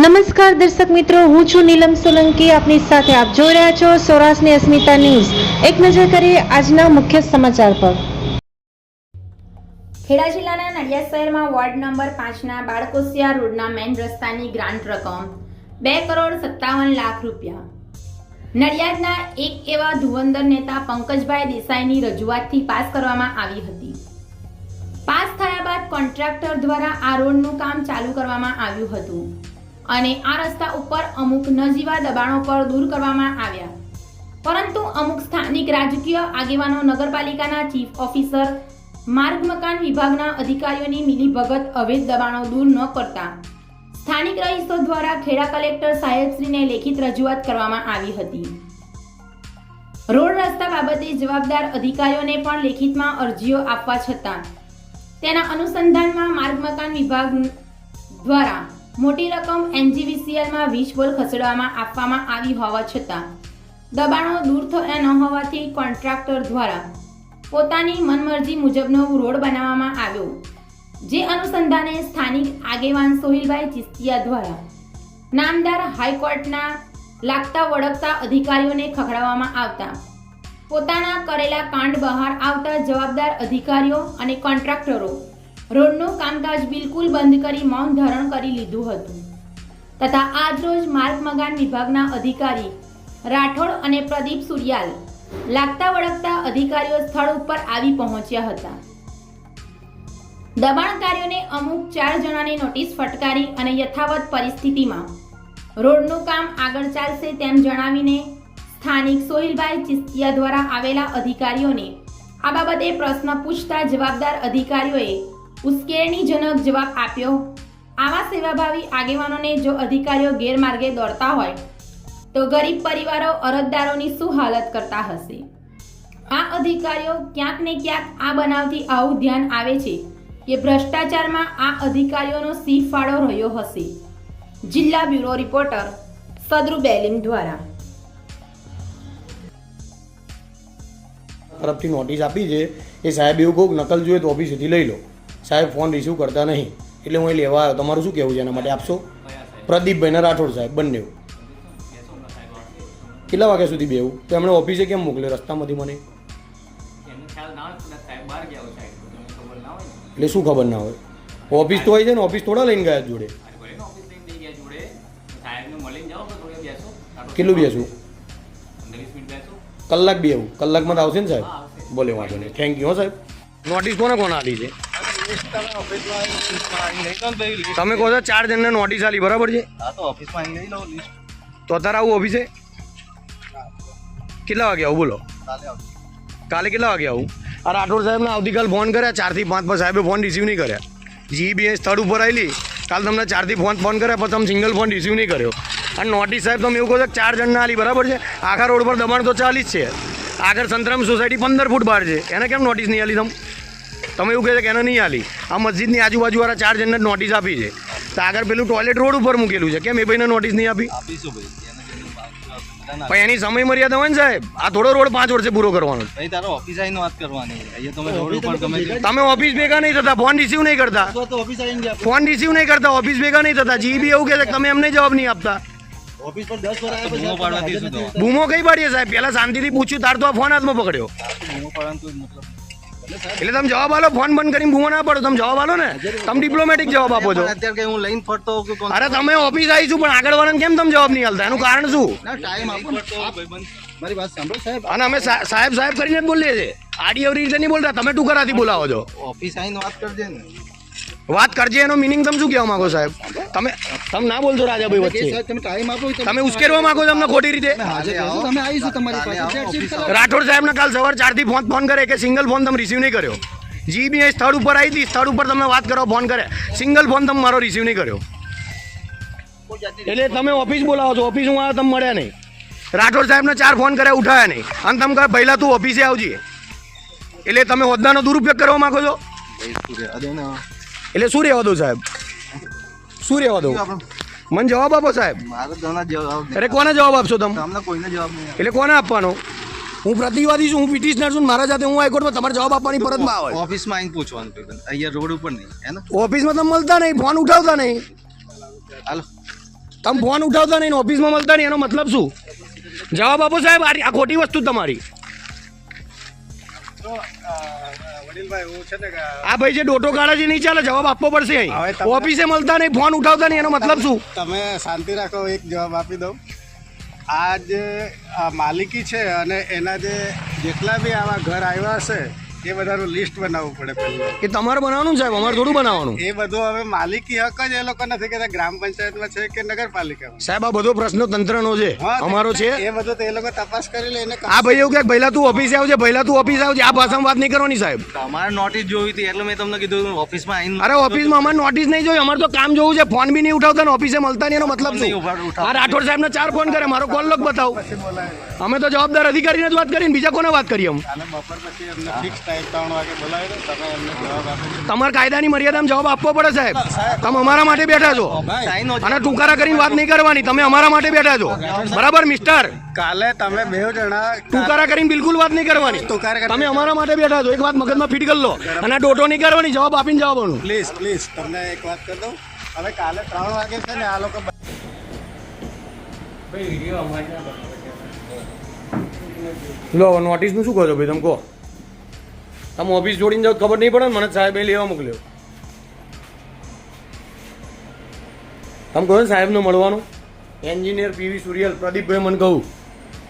નમસ્કાર દર્શક મિત્રો, હું છું નીલમ સોલંકી. આપની સાથે આપ જોઈ રહ્યા છો સૌરાષ્ટ્રની અસ્મિતા ન્યૂઝ. એક નજર કરીએ આજના મુખ્ય સમાચાર પર. ખેડા જિલ્લાના નડિયાદ શહેરમાં વોર્ડ નંબર પાંચના બાળકોસિયા રોડના મેઇન રસ્તાની ગ્રાન્ટ રકમ બે કરોડ સત્તાવન લાખ રૂપિયા. નડિયાદના એક એવા ધુવંદર નેતા પંકજભાઈ દેસાઈની રજૂઆતથી પાસ કરવામાં આવી હતી. પાસ થયા બાદ કોન્ટ્રાક્ટર દ્વારા આ રોડનું કામ ચાલુ કરવામાં આવ્યું હતું. અને આ રસ્તા ઉપર અમુક નજીવા દબાણો પર દૂર કરવામાં આવ્યા. પરંતુ અમુક સ્થાનિક રાજકીય આગેવાનો નગરપાલિકાના ચીફ ઓફિસર, માર્ગ મકાન વિભાગના અધિકારીઓની મિલીભગત અવૈધ દબાણો દૂર ન કરતા સ્થાનિક રહીશો દ્વારા ખેડા કલેક્ટર સાહેબશ્રીને લેખિત રજૂઆત કરવામાં આવી હતી. રોડ રસ્તા બાબતે જવાબદાર અધિકારીઓને પણ લેખિતમાં અરજીઓ આપવા છતાં તેના અનુસંધાનમાં માર્ગ મકાન વિભાગ દ્વારા મોટી રકમ એનજીવીસીએલમાં વીજ ખસેડવામાં આપવામાં આવી હોવા છતાં, દબાણો દૂર થયા ન હોવાથી કોન્ટ્રાક્ટર દ્વારા પોતાની મનમરજી મુજબનો રોડ બનાવવામાં આવ્યો, જે અનુસંધાને સ્થાનિક આગેવાન સોહિલભાઈ ચિસ્તિયા દ્વારા નામદાર હાઈકોર્ટના લાગતા વળગતા અધિકારીઓને ખખડાવવામાં આવતા, પોતાના કરેલા કાંડ બહાર આવતા જવાબદાર અધિકારીઓ અને કોન્ટ્રાક્ટરો રોડનું કામકાજ બિલકુલ બંધ કરી મૌન ધારણ કરી લીધું હતું. તથા આજરોજ માર્ગ મકાન વિભાગના અધિકારી રાઠોડ અને પ્રદીપ સુરિયાલ લાગતા વળગતા અધિકારીઓ સ્થળ ઉપર આવી પહોંચ્યા હતા. દબાણકારીઓને અમુક ચાર જણાને નોટિસ ફટકારી અને યથાવત પરિસ્થિતિમાં રોડનું કામ આગળ ચાલશે તેમ જણાવીને સ્થાનિક સોહિલભાઈ ચિસ્તિયા દ્વારા આવેલા અધિકારીઓને આ બાબતે પ્રશ્ન પૂછતા જવાબદાર અધિકારીઓએ ઉશ્કેરણીજનક જવાબ આપ્યો. આવા સેવાભાવી આગેવાનોને જો અધિકારીઓ ગેરમાર્ગે દોડતા હોય, તો ગરીબ પરિવારો અરજદારોની શું હાલત કરતા હશે? આ અધિકારીઓ ક્યાંક ને ક્યાંક આ બનાવથી આવું ધ્યાન આવે છે કે ભ્રષ્ટાચારમાં આ અધિકારીઓનો સી ફાળો રહ્યો હશે. જિલ્લા બ્યુરો રિપોર્ટર સદરુ બેલિંગ દ્વારા. તરફથી નોટિસ આપી છે એ સાહેબ, એવું કહું નકલ જોઈએ તો ઓફિસેથી લઈ લો. સાહેબ ફોન રિસીવ કરતા નહીં. એટલે હું એ લેવા આવ્યો. તમારું શું કહેવું છે એના માટે? આપશો પ્રદીપભાઈને રાઠોડ સાહેબ બંને કેટલા વાગ્યા સુધી બેવું તો એમણે ઓફિસે કેમ મોકલ્યો? રસ્તામાંથી મને? એટલે શું ખબર ના હોય? ઓફિસ તો હોય છે ને, ઓફિસ થોડા લઈને ગયા જોડે? કેટલું બેસું? કલાક બેવું. કલાકમાં તો આવશે ને સાહેબ? બોલે વાંધો નહીં. થેન્ક યુ હો સાહેબ. નોટિસ કોને કોને આપી છે? તમે કહો છો ચાર જણને નોટિસ આલી બરાબર છે? તો અત્યારે આવું ઓફિસે? કેટલા વાગે આવું બોલો? કાલે કેટલા વાગે આવું? આ રાઠોડ સાહેબને આવતીકાલ ફોન કર્યા ચારથી પાંચ પર સાહેબે ફોન રિસીવ નહીં કર્યા. જીબીએ સ્થળ ઉપર આવેલી કાલ તમને ચારથી ફોન ફોન કર્યા પણ તમે સિંગલ ફોન રિસીવ નહીં કર્યો. અને નોટિસ સાહેબ તમે એવું કહો છો ચાર જણને આલી બરાબર છે? આખા રોડ પર દબાણ તો ચાલીસ છે. આગળ સંતરામ સોસાયટી પંદર ફૂટ બહાર છે. એને કેમ નોટિસ નહીં આલી તમે? તમે એવું કહે છે કે એને નહીં આલી આ મસ્જિદની આજુબાજુવાળા ચાર જણને નોટિસ આપી છે. તો આગળ પેલું ટોયલેટ રોડ ઉપર મૂકેલું છે. કેમ એ ભાઈને નોટિસ નહીં આપી? આપીશું ભાઈ એને જેને બધાને પણ એની સમય મર્યાદા હોય ને સાહેબ. આ થોડો રોડ પાંચ વર્ષે પૂરો કરવાનો તારો ઓફિસ આવીને વાત કરવાની તમે રોડ ઉપર ગમે તે તમે ઓફિસ ભેગા નહીં થતા ફોન રિસીવ નહીં કરતા. ફોન રિસીવ નહીં કરતા ઓફિસ ભેગા નહીં થતા. જીબી એવું કહે છે કે તમે એમને જવાબ નહીં આપતા? બૂમો કઈ પાડીએ સાહેબ? પેલા શાંતિથી પૂછ્યું તાર તો આ ફોન હાથમાં પકડ્યો. એટલે તમે જવાબ આલો ફોન બંધ કરીને ભૂવા ના પડો. તમે જવાબ આલો ને. તમે ડિપ્લોમેટિક જવાબ આપો છો. અત્યારે હું લઈને ફરતો હોઉં કે કોણ- અરે તમે ઓફિસ આવી છું પણ આગળ વાળાને કેમ તમે જવાબ નહીં આલતા એનું કારણ શું? ટાઈમ આપો. મારી વાત સાંભળો સાહેબ. અને અમે સાહેબ સાહેબ કરીને જ બોલીએ છીએ. આડી અવરી રીતે નહીં બોલતા તમે ટુકરાથી બોલાવો છો. ઓફિસ આવીને વાત કરજે ને. વાત કરજે એનો મિનિંગ તમે શું કહેવા માંગો સાહેબ? તમે તમે ના બોલશો રાજાભાઈ ભાઈ વચ્ચે. તમે ટાઈમ આપો તમે ઉશ્કેરવા માંગો છો અમને ખોટી રીતે? તમે આવીશું તમારી પાસે. રાઠોડ સાહેબને કાલ સવાર ચારથી ફોન ફોન કરે કે સિંગલ ફોન તમે રિસીવ નહીં કર્યો. જીબી સ્થળ ઉપર આવી હતી સ્થળ ઉપર તમે વાત કરો ફોન કરે. સિંગલ ફોન તમે મારો રિસીવ નહીં કર્યો. એટલે તમે ઓફિસ બોલાવો છો ઓફિસ હું આવ્યો તમે મળ્યા નહીં. રાઠોડ સાહેબને ચાર ફોન કર્યા ઉઠાયા નહીં. અને તમે કહે પહેલાં તું ઓફિસે આવજે. એટલે તમે હોદ્દાનો દુરુપયોગ કરવા માંગો છો. એટલે શું રહેવા દો સાહેબ? શું રહેવા દો? મને જવાબ આપો સાહેબ. મારો જવાબ જવાબ અરે કોને જવાબ આપશો તમે? કોઈને જવાબ એટલે કોને આપવાનો? હું પ્રતિવાદી છું હું પિટિશનર છું મારા જાતે હું હાઈકોર્ટમાં તમારે જવાબ આપવાની ફરજમાં આવે. ઓફિસમાં આવીને પૂછવાનું અહીંયા રોડ ઉપર નહીં હે ને? ઓફિસમાં તમે મળતા નહીં ફોન ઉઠાવતા નહીં. હાલો. તમે ફોન ઉઠાવતા નહીં ઓફિસમાં મળતા નહીં એનો મતલબ શું? જવાબ આપો સાહેબ આ આ ખોટી વસ્તુ તમારી. આ ભાઈ જે ડોટો કાઢે છે નહીં ચાલે જવાબ આપવો પડશે અહીં. ઓફિસે મળતા નહીં ફોન ઉઠાવતા નહીં એનો મતલબ શું? તમે શાંતિ રાખો એક જવાબ આપી દઉં. આ જે આ માલિકી છે અને એના જે જેટલા બી આવા ઘર આવ્યા હશે એ બધાનું લિસ્ટ બનાવવું પડે પહેલું. એ તમારે બનાવવાનું સાહેબ? અમારે થોડું બનાવવાનું. એ બધું હવે માલિકી હક જ એ લોકો નથી કહેતા ગ્રામ પંચાયતમાં છે કે નગરપાલિકામાં. સાહેબ આ બધો પ્રશ્ન તંત્રનો છે. અમારો છે. એ બધું તો એ લોકો તપાસ કરી લે એને આ ભાઈ એવું કે પહેલા તું ઓફિસે આવજે પહેલા તું ઓફિસે આવજે. આ ભાષામાં વાત નહીં કરવાની સાહેબ. તમારે નોટિસ જોઈ હતી એટલે મેં તમને કીધું ઓફિસમાં આવીને અરે ઓફિસમાં અમારે નોટિસ નહીં જોઈ અમારે તો કામ જોવું છે. ફોન બી નહીં ઉઠાવતા ને ઓફિસે મળતા નહીં એનો મતલબ નહીં શું. આ રાઠોડ સાહેબને ચાર ફોન કરે મારો કોલ લોક બતાવો. અમે તો જવાબદાર અધિકારીને જ વાત કરીને બીજા કોને વાત કરીએ અમે? બપોર પછી અમને ફિક્સ ટાઈમ ત્રણ વાગે બોલાવી તમે એમને જવાબ આપો. તમારે કાયદાની મર્યાદામાં જવાબ આપવો પડે સાહેબ. તમે અમારા માટે બેઠા છો. અને ટૂંકારા કરીને વાત નહીં કરવાની. તમે અમારા માટે બેઠા છો. બરાબર મિસ્ટર? કાલે તમે બે જણા ટૂંકારા કરીને બિલકુલ વાત નહીં કરવાની. તમે અમારા માટે બેઠા છો. એક વાત મગજમાં ફિટ કરી લો. અને ડોટો નહીં કરવાની જવાબ આપીને જવાબવાનું પ્લીઝ પ્લીઝ તમને એક વાત કરી દઉં. હવે કાલે ત્રણ વાગે છે ને આ લોકો લો નોટિસનું શું કહો છો ભાઈ? તમે કહો. તમે ઓફિસ જોડીને જાઓ ખબર નહીં પડે મને સાહેબે લેવા મોકલ્યો. તમે કહો ને સાહેબને મળવાનું. એન્જિનિયર પીવી સુરિયલ પ્રદીપભાઈ મને કહું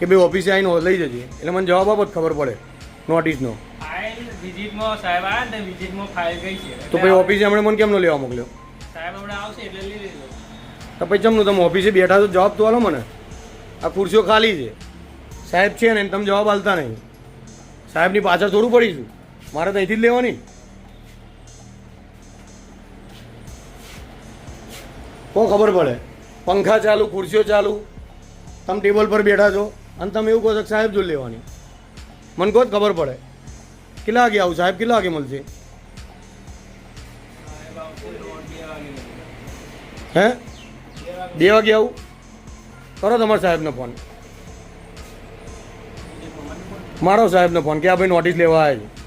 કે ભાઈ ઓફિસે આવીને લઈ જજે. એટલે મને જવાબ આપો ખબર પડે નોટિસનો તો ભાઈ ઓફિસે હમણાં મને કેમનો લેવા મોકલ્યો? તો પછી જમનું તમે ઓફિસે બેઠા તો જવાબ તો આલો મને. આ ખુરશીઓ ખાલી છે. સાહેબ છે ને તમે જવાબ આલતા નહીં. સાહેબની પાછળ થોડું પડીશું. મારે તો અહીંથી જ લેવાની. કોણ ખબર પડે. પંખા ચાલુ ખુરશીઓ ચાલુ. તમે ટેબલ પર બેઠા છો અને તમે એવું કહો છો સાહેબ જો લેવાની. મને કહો જ ખબર પડે? કેટલા વાગે આવું? સાહેબ કેટલા વાગે મળશે? હે? બે વાગે આવું? કરો તમારા સાહેબનો ફોન. મારો સાહેબનો ફોન. કે આ ભાઈ નોટિસ લેવા આવે છે?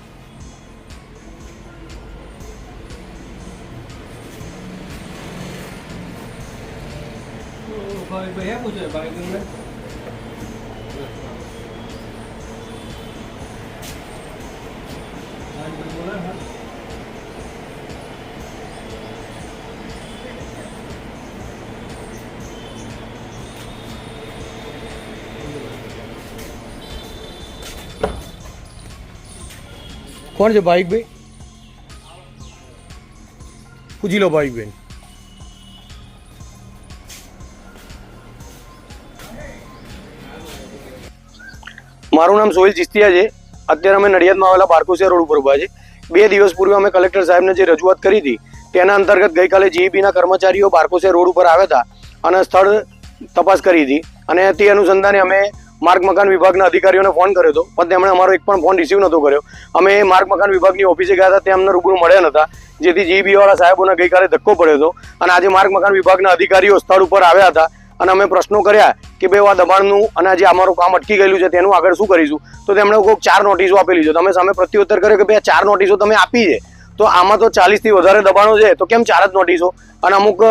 કોણ છે ભાવિકભાઈ પૂછી લો ભાવિકભાઈ મારું નામ સોહિલ ચિસ્તિયા છે. અત્યારે અમે નડિયાદમાં આવેલા બારકોસિયા રોડ ઉપર ઊભા છે બે દિવસ પૂર્વે અમે કલેક્ટર સાહેબને જે રજૂઆત કરી હતી, તેના અંતર્ગત ગઈકાલે જીઈબીના કર્મચારીઓ બારકોસિયા રોડ ઉપર આવ્યા હતા અને સ્થળ તપાસ કરી હતી. અને તે અનુસંધાને અમે માર્ગ મકાન વિભાગના અધિકારીઓને ફોન કર્યો હતો, પણ તેમણે અમારો એક પણ ફોન રિસીવ નહોતો કર્યો. અમે માર્ગ મકાન વિભાગની ઓફિસે ગયા હતા, તે અમને રૂબરૂ મળ્યા નહોતા, જેથી જીબીવાળા સાહેબોને ગઈકાલે ધક્કો પડ્યો હતો. અને આજે માર્ગ મકાન વિભાગના અધિકારીઓ સ્થળ ઉપર આવ્યા હતા. અને અમે પ્રશ્નો કર્યા કે ભાઈ આ દબાણનું અને જે અમારું કામ અટકી ગયેલું છે, તેનું આગળ શું કરીશું? તો તેમણે કોઈક ચાર નોટિસો આપેલી છે. તમે સામે પ્રત્યુત્તર કર્યો કે, ભાઈ, આ ચાર નોટિસો તમે આપી છે. તો આમાં તો ચાલીસથી વધારે દબાણો છે, તો કેમ ચાર જ નોટિસો? અને અમુક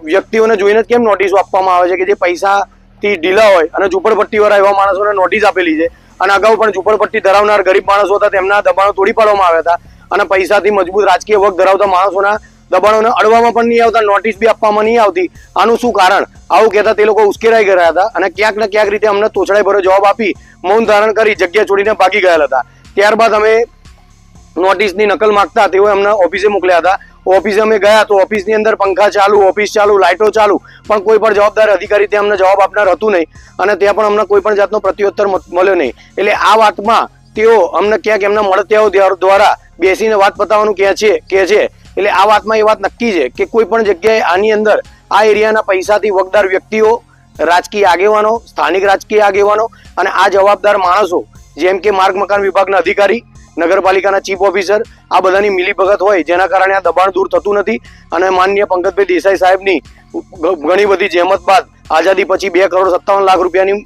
વ્યક્તિઓને જોઈને જ કેમ નોટિસો આપવામાં આવે છે કે જે પૈસાથી ઢીલા હોય અને ઝૂંપડપટ્ટીવાળા એવા માણસોને નોટિસ આપેલી છે. અને અગાઉ પણ ઝૂંપડપટ્ટી ધરાવનાર ગરીબ માણસો હતા, તેમના દબાણો તોડી પાડવામાં આવ્યા હતા. અને પૈસાથી મજબૂત રાજકીય વર્ગ ધરાવતા માણસોના દબાણોને અડવામાં પણ નહીં આવતા નોટિસ બી આપવામાં નહીં આવતી. આનું શું કારણ? આવું કહેતા તે લોકો ઉશ્કેરાઈ ગયા હતા અને ક્યાંક ને ક્યાંક રીતે અમને તોછડાઈ ભરો જવાબ આપી, મૌન ધારણ કરી, જગ્યા છોડીને ભાગી ગયેલા હતા. ત્યારબાદ અમે નોટિસની નકલ માગતા તેઓ અમને ઓફિસે મોકલ્યા હતા. ઓફિસે અમે ગયા તો ઓફિસની અંદર પંખા ચાલુ ઓફિસ ચાલુ, લાઇટો ચાલુ, પણ કોઈ પણ જવાબદાર અધિકારી ત્યાં અમને જવાબ આપનાર હતું નહીં અને ત્યાં પણ અમને કોઈ પણ જાતનો પ્રત્યુત્તર મળ્યો નહીં. એટલે આ વાતમાં તેઓ અમને ક્યાંક એમના મળતિયાઓ દ્વાર- બેસીને વાત પતાવવાનું કહે છે કે છે એટલે આ વાતમાં એ વાત નક્કી છે કે કોઈ પણ જગ્યાએ આની અંદર આ એરિયાના પૈસાથી વગદાર વ્યક્તિઓ, રાજકીય આગેવાનો, સ્થાનિક રાજકીય આગેવાનો અને આ જવાબદાર માણસો, જેમ કે માર્ગ મકાન વિભાગના અધિકારી, નગરપાલિકાના ચીફ ઓફિસર, આ બધાની મિલીભગત હોય જેના કારણે આ દબાણ દૂર થતું નથી. અને માનનીય પંકજભાઈ દેસાઈ સાહેબની ઘણી બધી જહેમત બાદ આઝાદી પછી બે કરોડ સત્તાવન લાખ રૂપિયાની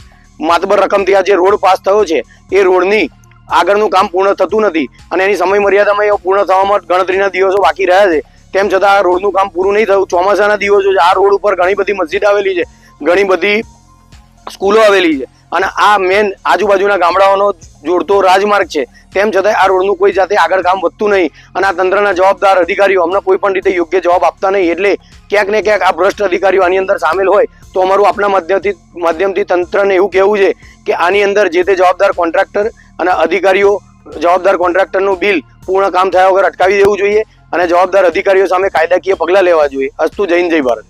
માતબર રકમથી આ જે રોડ પાસ થયો છે. એ રોડની આગળનું કામ પૂર્ણ થતું નથી અને એની સમય મર્યાદામાં એ પૂર્ણ થવામાં ગણતરીના દિવસો બાકી રહ્યા છે. તેમ છતાં આ રોડનું કામ પૂરું નહીં થયું. ચોમાસાના દિવસો છે. આ રોડ ઉપર ઘણી બધી મસ્જિદ આવેલી છે. ઘણી બધી સ્કૂલો આવેલી છે. અને આ મેન આજુબાજુના ગામડાઓનો જોડતો રાજમાર્ગ છે. તેમ છતાં આ રોડનું કોઈ જાતે આગળ કામ વધતું નહીં અને આ તંત્રના જવાબદાર અધિકારીઓ અમને કોઈ પણ રીતે યોગ્ય જવાબ આપતા નહીં. એટલે ક્યાંક ને ક્યાંક આ ભ્રષ્ટ અધિકારીઓ આની અંદર સામેલ હોય તો અમારું આપણા માધ્યમથી માધ્યમથી તંત્રને એવું કહેવું છે કે આની અંદર જે તે જવાબદાર કોન્ટ્રાક્ટર અને અધિકારીઓ, જવાબદાર કોન્ટ્રાક્ટરનું બિલ પૂર્ણ કામ થયા વગર અટકાવી દેવું જોઈએ અને જવાબદાર અધિકારીઓ સામે કાયદાકીય પગલાં લેવા જોઈએ. અસ્તુ જૈન જય ભારત.